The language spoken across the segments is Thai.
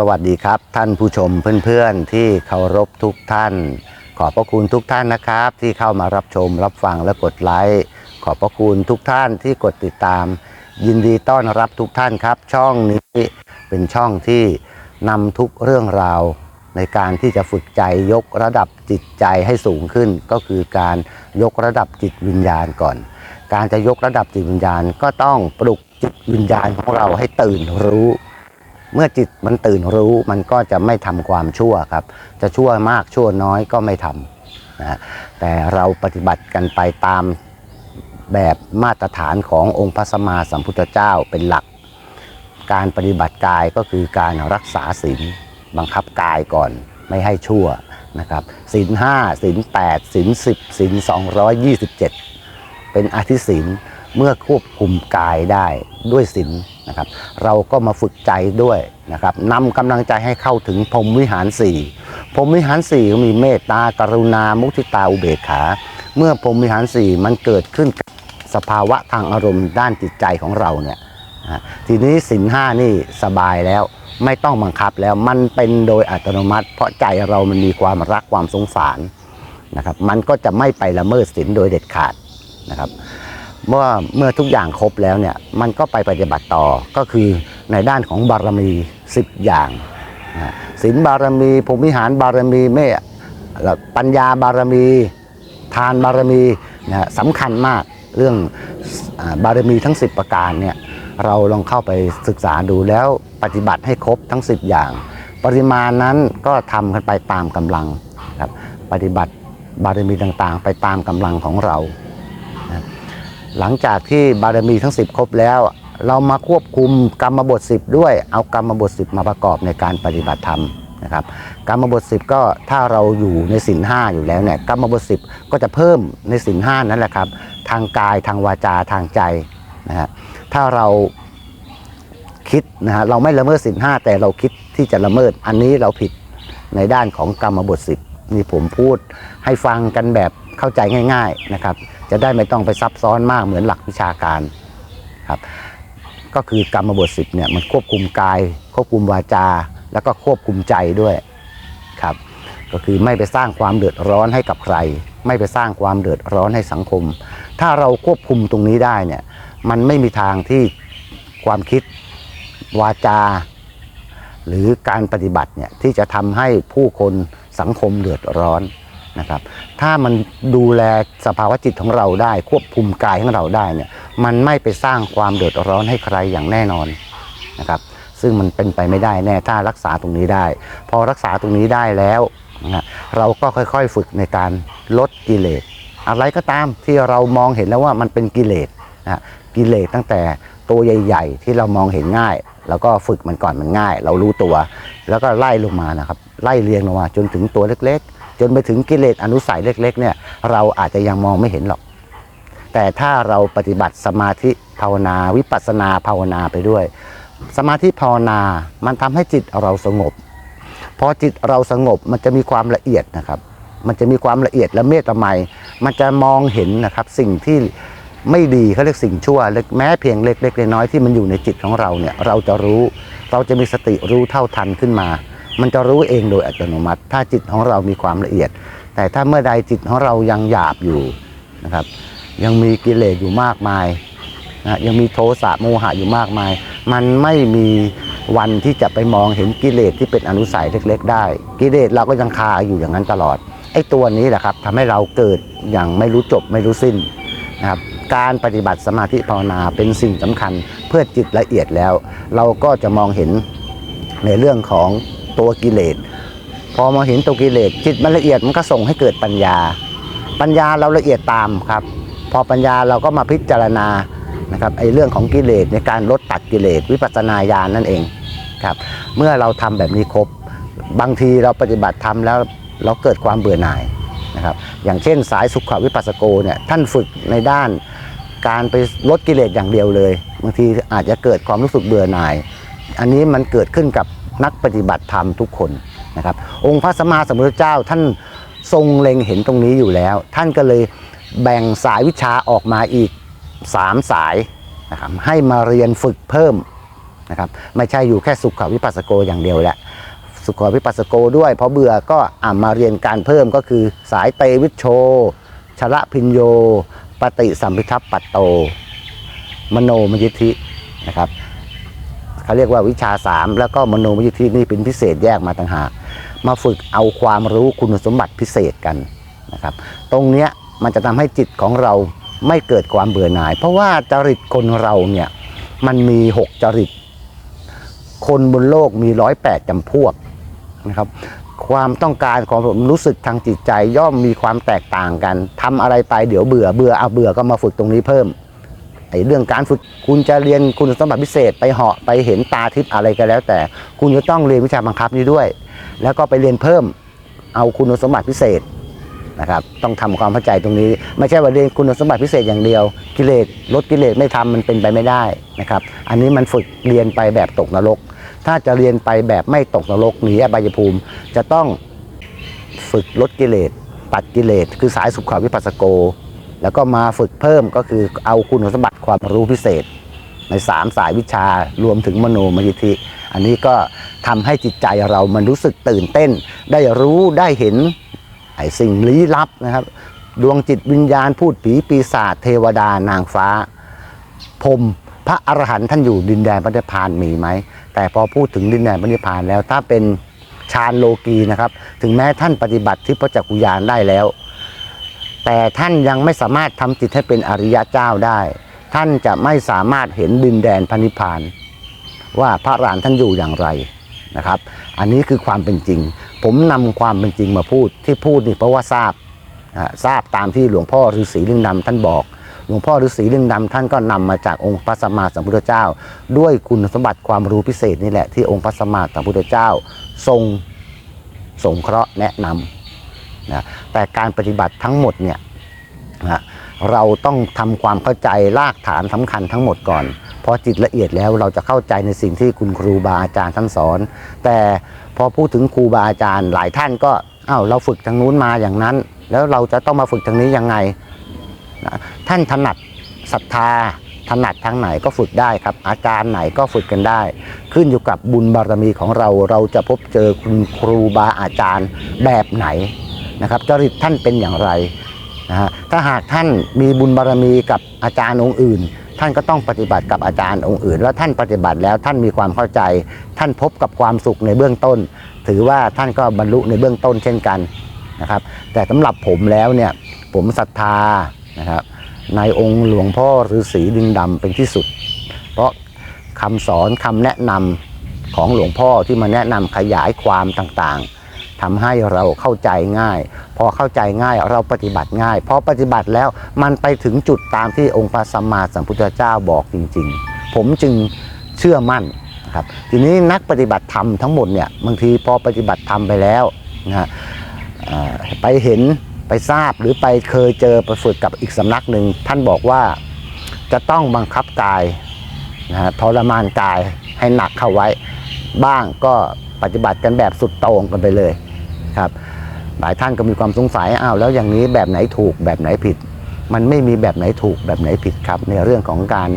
สวัสดีครับ ท่านผู้ชมเพื่อนๆที่เคารพทุกท่าน ขอบพระคุณทุกท่านนะครับ ที่เข้ามารับชมรับฟังและกดไลค์ขอบพระคุณทุกท่านที่กดติดตาม ยินดีต้อนรับทุกท่านครับ ช่องนี้เป็นช่องที่นำทุกเรื่องราวในการที่จะฝึกใจยกระดับจิตใจให้สูงขึ้น ก็คือการยกระดับจิตวิญญาณก่อน การจะยกระดับจิตวิญญาณก็ต้องปลุกจิตวิญญาณของเราให้ตื่นรู้ เมื่อจิตมันตื่นรู้มันก็จะไม่ทำความชั่วครับ จะชั่วมากชั่วน้อยก็ไม่ทำนะฮะแต่เราปฏิบัติกันไปตามแบบมาตรฐานขององค์พระสัมมาสัมพุทธเจ้าเป็นหลัก การปฏิบัติกายก็คือการรักษาศีลบังคับกายก่อนไม่ให้ชั่วนะครับศีลห้าศีลแปดศีลสิบศีลสองร้อยยี่สิบเจ็ดเป็นอธิศีลเมื่อควบคุมกายได้ด้วยศีล นะครับเราก็มาฝึกใจด้วยนะครับนำกำลังใจให้เข้าถึงพรมวิหารสี่พรมวิหารสี่มีเมตตากรุณามุทิตาอุเบกขา เมื่อพรมวิหารสี่มันเกิดขึ้นกับสภาวะทางอารมณ์ด้านจิตใจของเราเนี่ยทีนี้สินห้านี่สบายแล้วไม่ต้องบังคับแล้วมันเป็นโดยอัตโนมัติ เพราะใจเรามันมีความรักความสงสารนะครับมันก็จะไม่ไปละเมิดสินโดยเด็ดขาดนะครับ เมื่อเมื่อทุกอย่างครบแล้วเนี่ยมันก็ไปปฏิบัติต่อก็คือในด้านของบารมี 10 อย่างนะสินบารมีภูมิหารบารมีเมตปัญญาบารมี ทานบารมีนะสำคัญมากเรื่องบารมีทั้ง 10 ประการเนี่ยเราลองเข้าไปศึกษาดูแล้วปฏิบัติให้ครบทั้ง 10 อย่าง ปริมาณนั้นก็ทำกันไปตามกำลังครับปฏิบัติบารมีต่างๆ ไปตามกำลังของเรา หลังจากที่บารมีทั้ง 10 ครบแล้ว เรามาควบคุมกรรมบท 10 ด้วย เอากรรมบท 10 มาประกอบในการปฏิบัติธรรมนะครับกรรมบท 10 ก็ถ้าเราอยู่ในศีลห้าอยู่แล้วเนี่ยกรรมบท 10 ก็จะเพิ่มในศีลห้านั่นแหละครับ ทางกายทางวาจาทางใจนะฮะถ้าเราคิดนะฮะเราไม่ละเมิดศีลห้าแต่เราคิดที่จะละเมิดอันนี้เราผิดในด้านของกรรมบท 10 นี่ผมพูดให้ฟังกันแบบเข้าใจง่าย ๆนะครับ จะได้ไม่ต้องไปซับซ้อนมากเหมือนหลักวิชาการครับก็คือกรรมบท10เนี่ยมันควบคุมกาย ควบคุมวาจา แล้วก็ควบคุมใจด้วยครับก็คือไม่ไปสร้างความเดือดร้อนให้กับใคร ไม่ไปสร้างความเดือดร้อนให้สังคม ถ้าเราควบคุมตรงนี้ได้เนี่ยมันไม่มีทางที่ความคิดวาจา หรือการปฏิบัติเนี่ยที่จะทำให้ผู้คนสังคมเดือดร้อน นะครับ ถ้ามันดูแลสภาวะจิตของเราได้ ควบคุมกายของเราได้เนี่ยมันไม่ไปสร้างความเดือดร้อนให้ใครอย่างแน่นอนนะครับ ซึ่งมันเป็นไปไม่ได้แน่ถ้ารักษาตรงนี้ได้ พอรักษาตรงนี้ได้แล้วนะเราก็ค่อยๆฝึกในการลดกิเลสอะไรก็ตามที่เรามองเห็นแล้วว่ามันเป็นกิเลสนะกิเลสตั้งแต่ตัวใหญ่ๆ ที่เรามองเห็นง่าย แล้วก็ฝึกมันก่อนมันง่าย เรารู้ตัว แล้วก็ไล่ลงมานะครับ ไล่เรียงลงมาจนถึงตัวเล็กๆ จนไปถึงกิเลสอนุสัยเล็ก ๆ เนี่ย เราอาจจะยังมองไม่เห็นหรอก แต่ถ้าเราปฏิบัติสมาธิภาวนา วิปัสสนาภาวนาไปด้วย สมาธิภาวนา มันทำให้จิตเราสงบ พอจิตเราสงบมันจะมีความละเอียดนะครับ มันจะมีความละเอียดและเมตตาไมยมันจะมองเห็นนะครับสิ่งที่ไม่ดีเขาเรียกสิ่งชั่วแม้เพียงเล็กๆน้อยๆที่มันอยู่ในจิตของเราเนี่ยเราจะรู้ เราจะมีสติรู้เท่าทันขึ้นมา มันจะรู้เองโดยอัตโนมัติ ถ้าจิตของเรามีความละเอียด แต่ถ้าเมื่อใดจิตของเรายังหยาบอยู่นะครับ ยังมีกิเลสอยู่มากมายนะยังมีโทสะโมหะอยู่มากมาย มันไม่มีวันที่จะไปมองเห็นกิเลสที่เป็นอนุสัยเล็ก ๆ ได้ กิเลสเราก็ยังคาอยู่อย่างนั้นตลอดไอ้ตัวนี้แหละครับทำให้เราเกิดอย่างไม่รู้จบไม่รู้สิ้นนะครับการปฏิบัติสมาธิภาวนาเป็นสิ่งสำคัญเพื่อจิตละเอียดแล้ว เราก็จะมองเห็นในเรื่องของ ตัวกิเลสพอมองเห็นตัวกิเลสจิตมันละเอียดมันก็ส่งให้เกิดปัญญา ปัญญาเราละเอียดตามครับ พอปัญญาเราก็มาพิจารณานะครับไอ้เรื่องของกิเลสในการลดตัดกิเลสวิปัสสนาญาณนั่นเองครับ เมื่อเราทำแบบนี้ครบบางทีเราปฏิบัติทำแล้วเราเกิดความเบื่อหน่ายนะครับ อย่างเช่นสายสุขวิปัสสโกเนี่ยท่านฝึกในด้านการไปลดกิเลสอย่างเดียวเลย บางทีอาจจะเกิดความรู้สึกเบื่อหน่าย อันนี้มันเกิดขึ้นกับ นักปฏิบัติธรรมทุกคนนะครับ องค์พระสัมมาสัมพุทธเจ้าท่านทรงเล็งเห็นตรงนี้อยู่แล้ว ท่านก็เลยแบ่งสายวิชาออกมาอีก 3 สายนะครับให้มาเรียนฝึกเพิ่มนะครับไม่ใช่อยู่แค่สุขวิปัสสโกอย่างเดียวแหละสุขวิปัสสโกด้วยพอเบื่อก็อ่ามาเรียนการเพิ่มก็คือสายเตวิชโชชละพิญโย ปฏิสัมพิทัปปัตโต มโนมยิทธินะครับ เขาเรียกว่าวิชา 3 แล้วก็มโนมยิทธินี่เป็นพิเศษแยกมาต่างหากมาฝึกเอาความรู้คุณสมบัติพิเศษกันนะครับ ตรงเนี้ยมันจะทำให้จิตของเราไม่เกิดความเบื่อหน่าย เพราะว่าจริตคนเราเนี่ยมันมี 6 จริต คนบนโลกมีร้อยแปดจำพวกนะครับความต้องการของผมรู้สึกทางจิตใจย่อมมีความแตกต่างกันทำอะไรไปเดี๋ยวเบื่อเบื่อเอาเบื่อก็มาฝึกตรงนี้เพิ่ม ไอ้เรื่องการฝึกคุณจะเรียนคุณสมบัติพิเศษ ไปเหาะไปเห็นตาทิพย์อะไรก็แล้ว แต่คุณจะต้องเรียนวิชาบังคับนี้ด้วย แล้วก็ไปเรียนเพิ่มเอาคุณสมบัติพิเศษนะครับต้องทำความเข้าใจตรงนี้ ไม่ใช่ว่าเรียนคุณสมบัติพิเศษอย่างเดียว กิเลสลดกิเลสไม่ทำมันเป็นไปไม่ได้นะครับอันนี้มันฝึกเรียนไปแบบตกนรก ถ้าจะเรียนไปแบบไม่ตกนรกหนีอบายภูมิ จะต้องฝึกลดกิเลสตัดกิเลสคือสายสุขวิปัสสโก แล้วก็มาฝึกเพิ่มก็คือเอาคุณสมบัติความรู้พิเศษ ในสามสายวิชารวมถึงมโนมยิธิ อันนี้ก็ทำให้จิตใจเรามันรู้สึกตื่นเต้น ได้รู้ได้เห็นไอ้สิ่งลี้ลับนะครับ ดวงจิตวิญญาณพูดผีปีศาจเทวดานางฟ้าพรมพระอรหันต์ท่านอยู่ดินแดนพระนิพพานมีไหม แต่พอพูดถึงดินแดนพระนิพพานแล้วถ้าเป็นฌานโลกีนะครับ ถึงแม้ท่านปฏิบัติที่พระจักกุญานได้แล้ว แต่ท่านยังไม่สามารถทำจิตให้เป็นอริยะเจ้าได้ ท่านจะไม่สามารถเห็นดินแดนพระนิพพาน ว่าพระรหันท่านอยู่อย่างไรนะครับ อันนี้คือความเป็นจริง ผมนำความเป็นจริงมาพูดที่พูดนี่เพราะว่าทราบทราบตามที่หลวงพ่อฤาษีลิงดำท่านบอก หลวงพ่อฤาษีลิงดำท่านก็นำมาจากองค์พระสัมมาสัมพุทธเจ้า ด้วยคุณสมบัติความรู้พิเศษนี่แหละที่องค์พระสัมมาสัมพุทธเจ้า ทรงสงเคราะห์แนะนำ นะแต่การปฏิบัติทั้งหมดเนี่ยนะเราต้องทำความเข้าใจรากฐานสำคัญทั้งหมดก่อน พอจิตละเอียดแล้วเราจะเข้าใจในสิ่งที่คุณครูบาอาจารย์ท่านสอน แต่พอพูดถึงครูบาอาจารย์หลายท่านก็อ้าวเราฝึกทางนู้นมาอย่างนั้น แล้วเราจะต้องมาฝึกทางนี้ยังไงนะท่านถนัดศรัทธาถนัดทางไหนก็ฝึกได้ครับ อาจารย์ไหนก็ฝึกกันได้ ขึ้นอยู่กับบุญบารมีของเราเราจะพบเจอคุณครูบาอาจารย์แบบไหน นะครับจริตท่านเป็นอย่างไรนะฮะถ้าหากท่านมีบุญบารมีกับอาจารย์องค์อื่น ท่านก็ต้องปฏิบัติกับอาจารย์องค์อื่น แล้วท่านปฏิบัติแล้วท่านมีความเข้าใจ ท่านพบกับความสุขในเบื้องต้น ถือว่าท่านก็บรรลุในเบื้องต้นเช่นกันนะครับ แต่สำหรับผมแล้วเนี่ยผมศรัทธานะครับในองค์หลวงพ่อฤาษีดิงดำเป็นที่สุด เพราะคำสอนคำแนะนำของหลวงพ่อที่มาแนะนำขยายความต่างๆ ทำให้เราเข้าใจง่าย พอเข้าใจง่ายเราปฏิบัติง่าย พอปฏิบัติแล้วมันไปถึงจุดตามที่องค์พระสัมมาสัมพุทธเจ้าบอกจริง ๆ ผมจึงเชื่อมั่นครับทีนี้นักปฏิบัติธรรมทั้งหมดเนี่ยบางทีพอปฏิบัติธรรมไปแล้วนะฮะไปเห็นไปทราบหรือไปเคยเจอไปฝึกกับอีกสำนักหนึ่งท่านบอกว่าจะต้องบังคับกายนะฮะทรมานกายให้หนักเข้าไว้ บ้างก็ปฏิบัติกันแบบสุดโต่งกันไปเลย ครับหลายท่านก็มีความสงสัยอ้าวแล้วอย่างนี้แบบไหนถูกแบบไหนผิด มันไม่มีแบบไหนถูกแบบไหนผิดครับ ในเรื่องของการ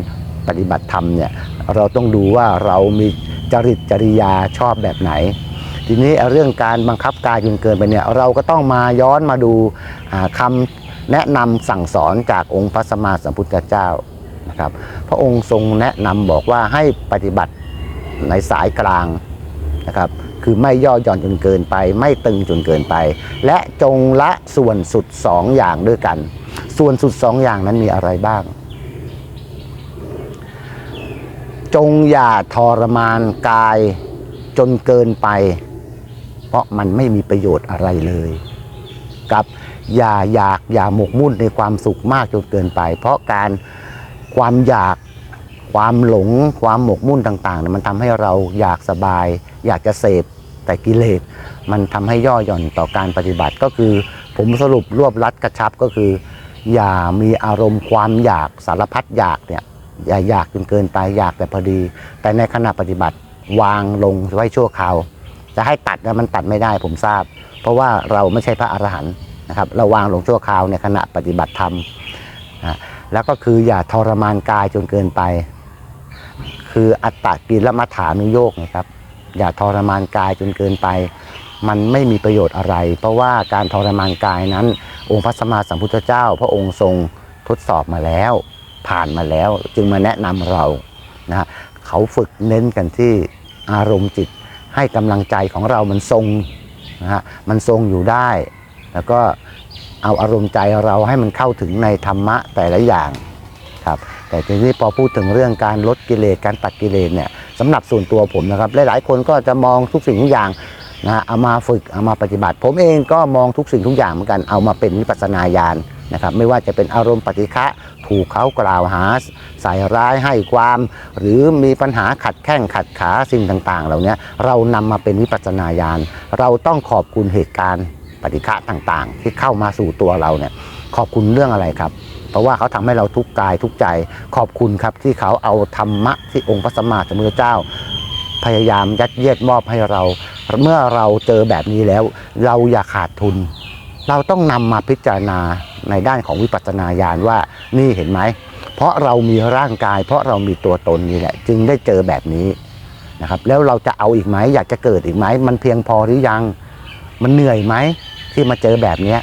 ปฏิบัติธรรมเนี่ยเราต้องดูว่าเรามีจริตจริยาชอบแบบไหน ทีนี้เรื่องการบังคับกายจนเกินไปเนี่ยเราก็ต้องมาย้อนมาดูาคำแนะนำสั่งสอนจากองค์พระสัมมาสัมพุทธเจ้านะครับพระองค์ทรงแนะนำบอกว่าให้ปฏิบัติในสายกลางนะครับ คือไม่ย่อหย่อนจนเกินไป ไม่ตึงจนเกินไป และจงละส่วนสุดสองอย่างด้วยกัน ส่วนสุดสองอย่างนั้นมีอะไรบ้าง จงอย่าทรมานกายจนเกินไป เพราะมันไม่มีประโยชน์อะไรเลยกับอย่าอยากอย่าหมกมุ่นในความสุขมากจนเกินไป เพราะการความอยาก ความหลงความหมกมุ่นต่างๆเนี่ยมันทำให้เราอยากสบาย อยากจะเสพแต่กิเลส มันทำให้ย่อหย่อนต่อการปฏิบัติก็คือ ผมสรุปรวบรัดกระชับก็คือ อย่ามีอารมณ์ความอยากสารพัดอยากเนี่ยอย่าอยากจนเกินไปอยากแต่พอดี แต่ในขณะปฏิบัติวางลงไว้ชั่วคราวจะให้ตัดเนี่ยมันตัดไม่ได้ผมทราบ เพราะว่าเราไม่ใช่พระอรหันต์นะครับเราวางลงชั่วคราวในขณะปฏิบัติธรรมนะแล้วก็คืออย่าทรมานกายจนเกินไป คืออัตตกิลมัฐานุโยกนะครับ อย่าทรมานกายจนเกินไป มันไม่มีประโยชน์อะไร เพราะว่าการทรมานกายนั้น องค์พระสัมมาสัมพุทธเจ้า พระองค์ทรงทดสอบมาแล้ว ผ่านมาแล้ว จึงมาแนะนำเรานะฮะเขาฝึกเน้นกันที่อารมณ์จิตให้กำลังใจของเรามันทรงนะฮะมันทรงอยู่ได้ แล้วก็เอาอารมณ์ใจเราให้มันเข้าถึงในธรรมะแต่ละอย่าง ครับแต่ทีนี้พอพูดถึงเรื่องการลดกิเลสการตัดกิเลสเนี่ยสำหรับส่วนตัวผมนะครับหลายๆคนก็จะมองทุกสิ่งทุกอย่างนะเอามาฝึกเอามาปฏิบัติ ผมเองก็มองทุกสิ่งทุกอย่างเหมือนกันเอามาเป็นวิปัสสนาญาณนะครับไม่ว่าจะเป็นอารมณ์ปฏิฆะถูกเขากล่าวหาใส่ร้ายให้ความ หรือมีปัญหาขัดแข้งขัดขาสิ่งต่างๆ เหล่านี้เรานำมาเป็นวิปัสสนาญาณเราต้องขอบคุณเหตุการณ์ปฏิฆะต่างๆ ที่เข้ามาสู่ตัวเราเนี่ย ขอบคุณเรื่องอะไรครับ เพราะว่าเขาทำให้เราทุกกายทุกใจขอบคุณครับ ที่เขาเอาธรรมะที่องค์พระสัมมาสัมพุทธเจ้า พยายามยัดเยียดมอบให้เรา เมื่อเราเจอแบบนี้แล้ว เราอย่าขาดทุน เราต้องนำมาพิจารณาในด้านของวิปัสสนาญาณว่านี่เห็นไหมเพราะเรามีร่างกาย เพราะเรามีตัวตนนี่แหละ จึงได้เจอแบบนี้นะครับ แล้วเราจะเอาอีกไหมอยากจะเกิดอีกไหมมันเพียงพอหรือยัง มันเหนื่อยไหมที่มาเจอแบบเนี้ย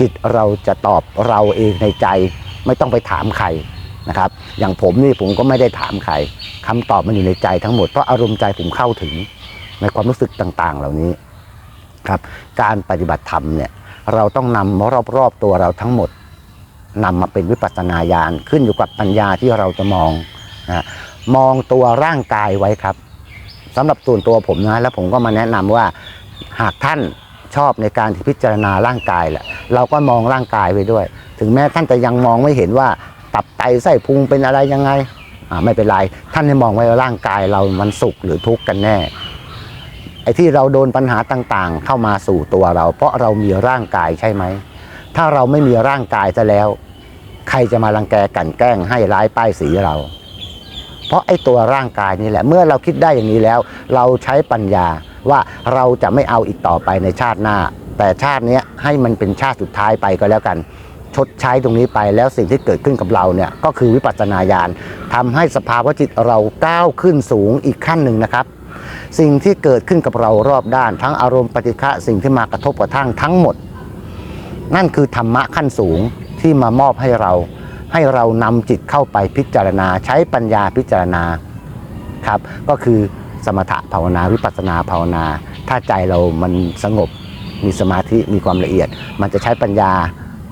จิตเราจะตอบเราเองในใจ ไม่ต้องไปถามใครนะครับ อย่างผมนี่ผมก็ไม่ได้ถามใครคำตอบมันอยู่ในใจทั้งหมดเพราะอารมณ์ใจผมเข้าถึงในความรู้สึกต่างๆ เหล่านี้ครับการปฏิบัติธรรมเนี่ยเราต้องนำรอบๆตัวเราทั้งหมดนำมาเป็นวิปัสสนาญาณขึ้นอยู่กับปัญญาที่เราจะมองนะมองตัวร่างกายไว้ครับสำหรับส่วนตัวผมนะแล้วผมก็มาแนะนำว่าหากท่าน ชอบในการที่พิจารณาร่างกายแหละเราก็มองร่างกายไว้ด้วย ถึงแม้ท่านจะยังมองไม่เห็นว่าตับไตไส้พุงเป็นอะไรยังไงอ่าไม่เป็นไร ท่านให้มองไว้ว่าร่างกายเรามันสุขหรือทุกข์กันแน่ไอ้ที่เราโดนปัญหาต่างๆ เข้ามาสู่ตัวเรา เพราะเรามีร่างกายใช่ไหม ถ้าเราไม่มีร่างกายซะแล้ว ใครจะมารังแกกันแกล้งให้ร้ายป้ายสีเรา เพราะไอ้ตัวร่างกายนี่แหละ เมื่อเราคิดได้อย่างนี้แล้ว เราใช้ปัญญาว่าเราจะไม่เอาอีกต่อไปในชาติหน้า แต่ชาตินี้ให้มันเป็นชาติสุดท้ายไปก็แล้วกัน ชดใช้ตรงนี้ไปแล้วสิ่งที่เกิดขึ้นกับเราเนี่ยก็คือวิปัสสนาญาณทำให้สภาวะจิตเราก้าวขึ้นสูงอีกขั้นหนึ่งนะครับสิ่งที่เกิดขึ้นกับเรารอบด้าน ทั้งอารมณ์ปฏิฆะสิ่งที่มากระทบกระทั่งทั้งหมด นั่นคือธรรมะขั้นสูงที่มามอบให้เรา ให้เรานำจิตเข้าไปพิจารณา ใช้ปัญญาพิจารณาครับก็คือสมถะภาวนาวิปัสนาภาวนา ถ้าใจเรามันสงบมีสมาธิมีความละเอียด มันจะใช้ปัญญา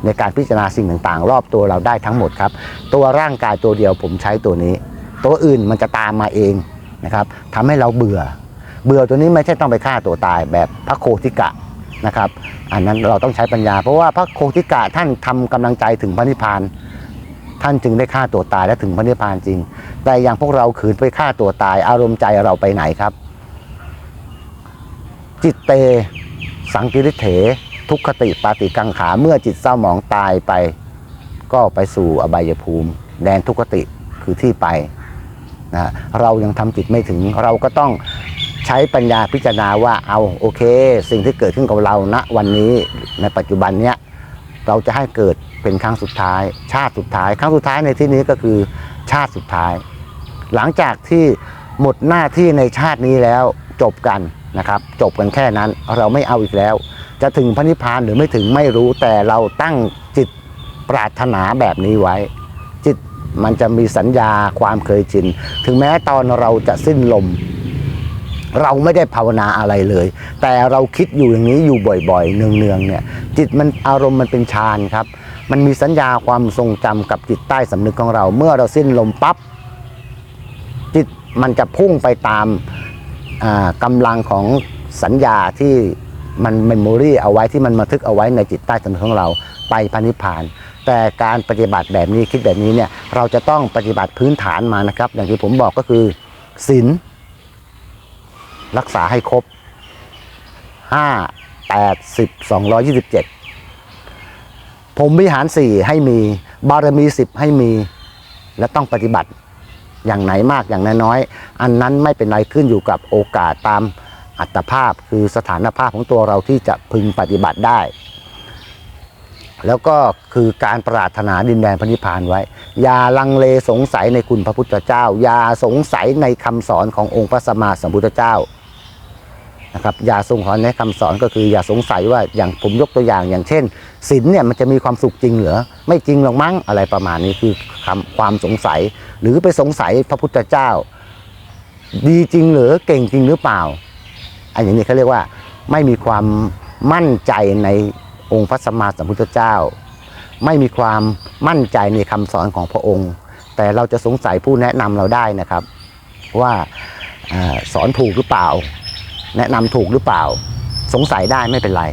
ในการพิจารณาสิ่งต่างๆ รอบตัวเราได้ทั้งหมดครับ ตัวร่างกายตัวเดียวผมใช้ตัวนี้ ตัวอื่นมันจะตามมาเองนะครับทำให้เราเบื่อ เบื่อตัวนี้ไม่ใช่ต้องไปฆ่าตัวตายแบบพระโคติกะนะครับ อันนั้นเราต้องใช้ปัญญา เพราะว่าพระโคติกะท่านทำกำลังใจถึงพระนิพพาน ท่านจึงได้ฆ่าตัวตายและถึงพระนิพพานจริง แต่อย่างพวกเราขืนไปฆ่าตัวตาย อารมณ์ใจเราไปไหนครับ จิตเต สังกิริเถ ทุกขติปาติกังขาเมื่อจิตเศร้าหมองตายไป ก็ไปสู่อบายภูมิ แดนทุกขติคือที่ไปนะเรายังทำจิตไม่ถึง เราก็ต้องใช้ปัญญาพิจารณาว่าเอาโอเค สิ่งที่เกิดขึ้นกับเราณวันนี้ในปัจจุบันเนี้ยเราจะให้เกิด เป็นครั้งสุดท้าย ชาติสุดท้าย ครั้งสุดท้ายในที่นี้ก็คือชาติสุดท้าย หลังจากที่หมดหน้าที่ในชาตินี้แล้วจบกันนะครับ จบกันแค่นั้นเราไม่เอาอีกแล้ว จะถึงพระนิพพานหรือไม่ถึงไม่รู้แต่เราตั้งจิตปรารถนาแบบนี้ไว้ จิตมันจะมีสัญญาความเคยชิน ถึงแม้ตอนเราจะสิ้นลม เราไม่ได้ภาวนาอะไรเลย แต่เราคิดอยู่อย่างนี้อยู่บ่อยๆเนืองๆเนี่ย จิตมันอารมณ์มันเป็นฌานครับ มันมีสัญญาความทรงจำกับจิตใต้สำนึกของเรา เมื่อเราสิ้นลมปั๊บจิตมันจะพุ่งไปตามอ่ากำลังของสัญญาที่มันเมมโมรีเอาไว้ที่มันบันทึกเอาไว้ในจิตใต้สำนึกของเราไปพระนิพาน แต่การปฏิบัติแบบนี้คิดแบบนี้เนี่ยเราจะต้องปฏิบัติพื้นฐานมานะครับ อย่างที่ผมบอกก็คือศีลรักษาให้ครบ 5 8 10 227 ผมวิหารสี่ให้มีบารมีสิบให้มี และต้องปฏิบัติอย่างไหนมากอย่างน้อยอันนั้นไม่เป็นไรขึ้นอยู่กับโอกาสตามอัตภาพคือสถานภาพของตัวเราที่จะพึงปฏิบัติได้ แล้วก็คือการปรารถนาดินแดนพระนิพพานไว้ อย่าลังเลสงสัยในคุณพระพุทธเจ้า อย่าสงสัยในคำสอนขององค์พระสัมมาสัมพุทธเจ้า นะครับอย่าสงสัยในคำสอนก็คืออย่าสงสัยว่าอย่างผมยกตัวอย่างอย่างเช่นศีลเนี่ยมันจะมีความสุขจริงเหรือไม่จริงหรอกมั้งอะไรประมาณนี้คือคำความสงสัย หรือไปสงสัยพระพุทธเจ้า ดีจริงหรือเก่งจริงหรือเปล่าอันอย่างนี้เขาเรียกว่าไม่มีความมั่นใจในองค์พระสัมมาสัมพุทธเจ้า ไม่มีความมั่นใจในคำสอนของพระองค์ แต่เราจะสงสัยผู้แนะนำเราได้นะครับ ว่าอาสอนถูกหรือเปล่า แนะนำถูกหรือเปล่า สงสัยได้ไม่เป็นไร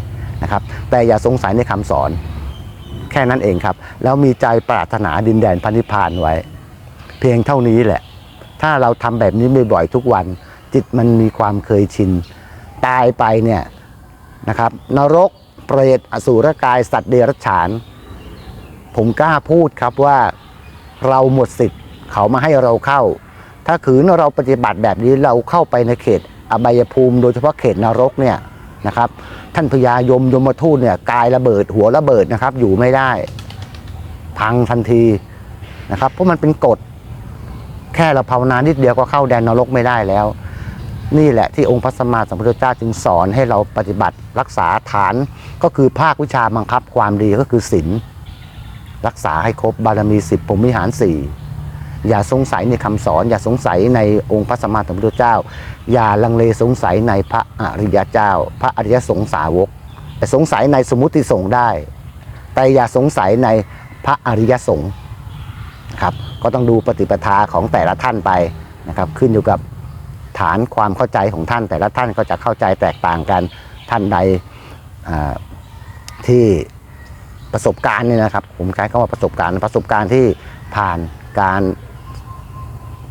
นะครับ แต่อย่าสงสัยในคำสอน แค่นั้นเองครับ แล้วมีใจปรารถนาดินแดนพันธิพานไว้ เพียงเท่านี้แหละ ถ้าเราทำแบบนี้บ่อยๆทุกวัน จิตมันมีความเคยชิน ตายไปเนี่ยนะครับ นรกเปรตอสูรกายสัตว์เดรัจฉาน ผมกล้าพูดครับว่าเราหมดสิทธิ์เขามาให้เราเข้า ถ้าขืนเราปฏิบัติแบบนี้เราเข้าไปในเขต อบายภูมิโดยเฉพาะเขตนรกเนี่ยนะครับ ท่านพญายมยมทูตเนี่ยกายระเบิดหัวระเบิดนะครับ อยู่ไม่ได้ พังทันทีนะครับ เพราะมันเป็นกฎแค่เราภาวนานิดเดียวก็เข้าแดนนรกไม่ได้แล้ว นี่แหละที่องค์พระสัมมาสัมพุทธเจ้าจึงสอนให้เราปฏิบัติรักษาฐานก็คือภาควิชาบังคับความดีก็คือศีลรักษาให้ครบบารมีสิบผมวิหารสี่ อย่าสงสัยในคำสอน อย่าสงสัยในองค์พระสัมมาสัมพุทธเจ้า อย่าลังเลสงสัยในพระอริยเจ้า พระอริยสงสาวก แต่สงสัยในสมมติสงฆ์ได้ แต่อย่าสงสัยในพระอริยสงฆ์ครับก็ต้องดูปฏิปทาของแต่ละท่านไปนะครับ ขึ้นอยู่กับฐานความเข้าใจของท่าน แต่ละท่านก็จะเข้าใจแตกต่างกันท่านใดที่ประสบการณ์เนี่ยนะครับ ผมใช้คำว่าประสบการณ์ประสบการณ์ที่ผ่านการ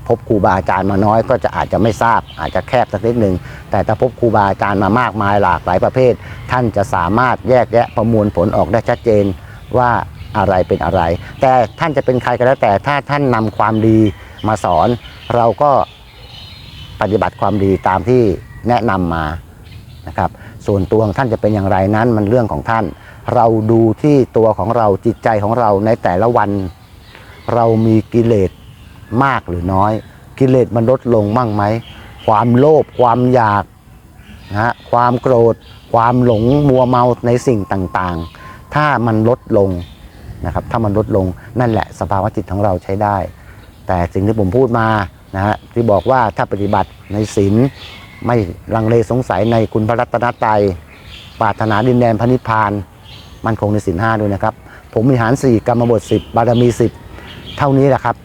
พบครูบาอาจารย์มาน้อยก็จะอาจจะไม่ทราบ อาจจะแคบสักนิดหนึ่งแต่ถ้าพบครูบาอาจารย์มามากมายหลากหลายประเภท ท่านจะสามารถแยกแยะประมวลผลออกได้ชัดเจนว่าอะไรเป็นอะไร แต่ท่านจะเป็นใครก็แล้วแต่ถ้าท่านนำความดีมาสอน เราก็ปฏิบัติความดีตามที่แนะนำมานะครับ ส่วนตัวของท่านจะเป็นอย่างไรนั้นมันเรื่องของท่าน เราดูที่ตัวของเราจิตใจของเราในแต่ละวัน เรามีกิเลส มากหรือน้อย กิเลสมันลดลงมั่งไหม ความโลภความอยากนะฮะความโกรธ ความหลงมัวเมาในสิ่งต่างๆ ถ้ามันลดลงนะครับถ้ามันลดลงนั่นแหละสภาวะจิตของเราใช้ได้ แต่สิ่งที่ผมพูดมานะฮะที่บอกว่าถ้าปฏิบัติในศีลไม่ลังเลสงสัยในคุณพระรัตนตรัยปรารถนาดินแดนพระนิพพาน มันคงในศีลห้าด้วยนะครับ ผมมีหารสี่กรรมบทสิบบารมีสิบเท่านี้แหละครับ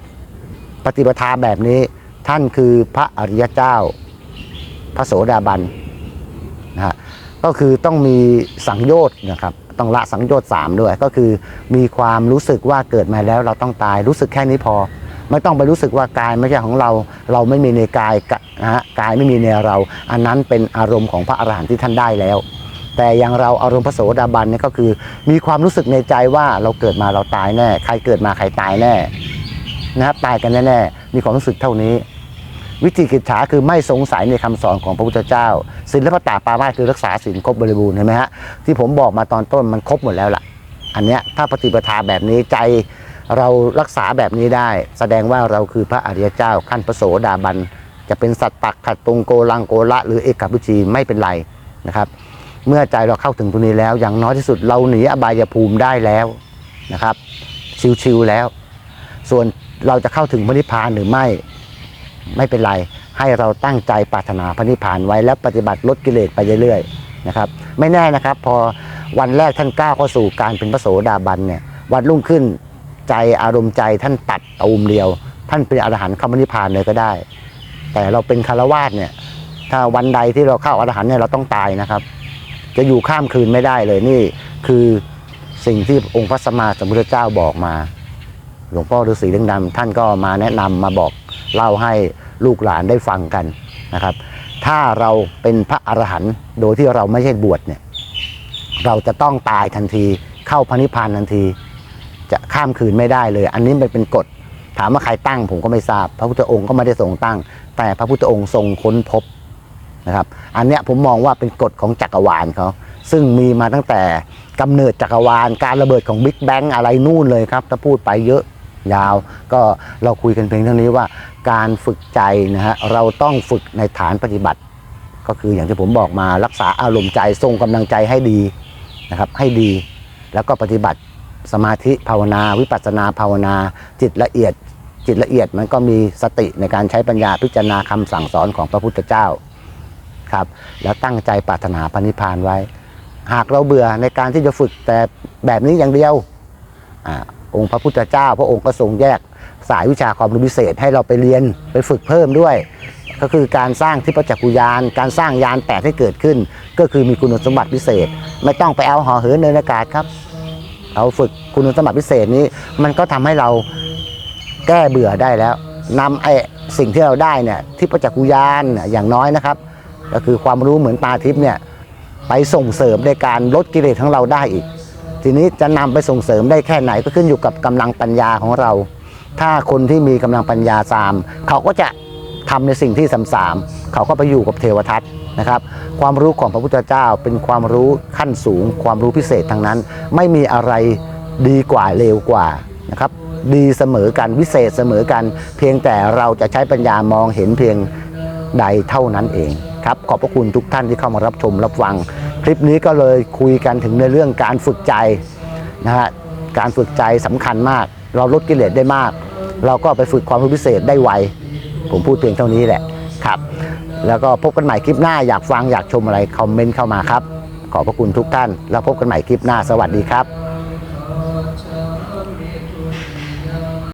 ปฏิปทาแบบนี้ท่านคือพระอริยเจ้า พระโสดาบันนะฮะก็คือต้องมีสังโยชน์นะครับต้องละสังโยชน์สามด้วย ก็คือมีความรู้สึกว่าเกิดมาแล้วเราต้องตายรู้สึกแค่นี้พอ ไม่ต้องไปรู้สึกว่ากายไม่ใช่ของเรา เราไม่มีในกายนะฮะกายไม่มีในเรา อันนั้นเป็นอารมณ์ของพระอรหันต์ที่ท่านได้แล้ว แต่อย่างเราอารมณ์พระโสดาบันนี่ก็คือ มีความรู้สึกในใจว่าเราเกิดมาเราตายแน่ ใครเกิดมาใครตายแน่ นะครับตายกันแน่ๆมีความรู้สึกเท่านี้ วิธีกิจฉาคือไม่สงสัยในคำสอนของพระพุทธเจ้าศีลและพระตาปามาคือรักษาศีลครบบริบูรณ์เห็นไหมฮะที่ผมบอกมาตอนต้นมันครบหมดแล้วล่ะ อันเนี้ยถ้าปฏิปทาแบบนี้ใจเรารักษาแบบนี้ได้ แสดงว่าเราคือพระอริยเจ้าขั้นพระโสดาบันจะเป็นสัตตักขัดตรงโกลังโกละหรือเอกขพุชีไม่เป็นไรนะครับ เมื่อใจเราเข้าถึงตรงนี้แล้ว อย่างน้อยที่สุดเราหนีอบายภูมิได้แล้วนะครับ ชิวๆแล้ว ส่วน เราจะเข้าถึงพระนิพพานหรือไม่ ไม่เป็นไร ให้เราตั้งใจปรารถนาพระนิพพานไว้แล้วปฏิบัติลดกิเลสไปเรื่อยๆนะครับ ไม่แน่นะครับ พอวันแรกท่านก้าวเข้าสู่การเป็นพระโสดาบันเนี่ยวันรุ่งขึ้นใจอารมณ์ใจท่านตัดตูมเดียว ท่านเป็นอรหันต์เข้าพระนิพพานเลยก็ได้ แต่เราเป็นคารวาสเนี่ยถ้าวันใดที่เราเข้าอรหันต์เนี่ยเราต้องตายนะครับ จะอยู่ข้ามคืนไม่ได้เลยนี่ คือสิ่งที่องค์พระสัมมาสัมพุทธเจ้าบอกมา หลวงพ่อฤาษีเรื่องดำท่านก็มาแนะนำมาบอกเล่าให้ลูกหลานได้ฟังกันนะครับ ถ้าเราเป็นพระอรหันต์โดยที่เราไม่ใช่บวชเนี่ยเราจะต้องตายทันทีเข้าพระนิพพานทันที จะข้ามคืนไม่ได้เลย อันนี้มันเป็นกฎถามว่าใครตั้งผมก็ไม่ทราบ พระพุทธองค์ก็ไม่ได้ทรงตั้ง แต่พระพุทธองค์ทรงค้นพบนะครับ อันเนี้ยผมมองว่าเป็นกฎของจักรวาลเขาซึ่งมีมาตั้งแต่กำเนิดจักรวาล การระเบิดของบิ๊กแบงอะไรนู่นเลยครับ ถ้าพูดไปเยอะ ยาว ก็เราคุยกันเพียงเท่านี้ว่าการฝึกใจนะฮะเราต้องฝึกในฐานปฏิบัติ ก็คืออย่างที่ผมบอกมารักษาอารมณ์ใจทรงกำลังใจให้ดีนะครับให้ดี แล้วก็ปฏิบัติสมาธิภาวนา วิปัสสนาภาวนา จิตละเอียด จิตละเอียดมันก็มีสติในการใช้ปัญญาพิจารณาคำสั่งสอนของพระพุทธเจ้าครับแล้วตั้งใจปรารถนาพระนิพพานไว้ หากเราเบื่อในการที่จะฝึกแต่แบบนี้อย่างเดียวอา องค์พระพุทธเจ้า พระองค์ก็ทรงแยกสายวิชาความรู้พิเศษให้เราไปเรียนไปฝึกเพิ่มด้วย ก็คือการสร้างที่ประจักษ์กุยาน การสร้างยานแปดให้เกิดขึ้น ก็คือมีคุณสมบัติพิเศษ ไม่ต้องไปเอาห่อเหินเดินอากาศครับเอาฝึกคุณสมบัติพิเศษนี้ มันก็ทำให้เราแก้เบื่อได้แล้วนำไอ้สิ่งที่เราได้เนี่ยที่ประจักษ์กุยานอย่างน้อยนะครับ ก็คือความรู้เหมือนตาทิพย์เนี่ยไปส่งเสริมในการลดกิเลสของเราได้อีก ทีนี้จะนำไปส่งเสริมได้แค่ไหนก็ขึ้นอยู่กับกำลังปัญญาของเรา ถ้าคนที่มีกำลังปัญญาสาม เขาก็จะทำในสิ่งที่สามสามเขาก็ไปอยู่กับเทวทัตนะครับความรู้ของพระพุทธเจ้าเป็นความรู้ขั้นสูง ความรู้พิเศษทั้งนั้น ไม่มีอะไรดีกว่าเลวกว่านะครับดีเสมอกันวิเศษเสมอกัน เพียงแต่เราจะใช้ปัญญามองเห็นเพียงใดเท่านั้นเองครับขอบพระคุณทุกท่านที่เข้ามารับชมรับฟัง คลิปนี้ก็เลยคุยกันถึงในเรื่องการฝึกใจนะฮะการฝึกใจสำคัญมาก เราลดกิเลสได้มาก เราก็ไปฝึกความรู้พิเศษได้ไว ผมพูดเพียงเท่านี้แหละครับ แล้วก็พบกันใหม่คลิปหน้าอยากฟังอยากชมอะไรคอมเมนต์เข้ามาครับ ขอบพระคุณทุกท่าน แล้วพบกันใหม่คลิปหน้าสวัสดีครับ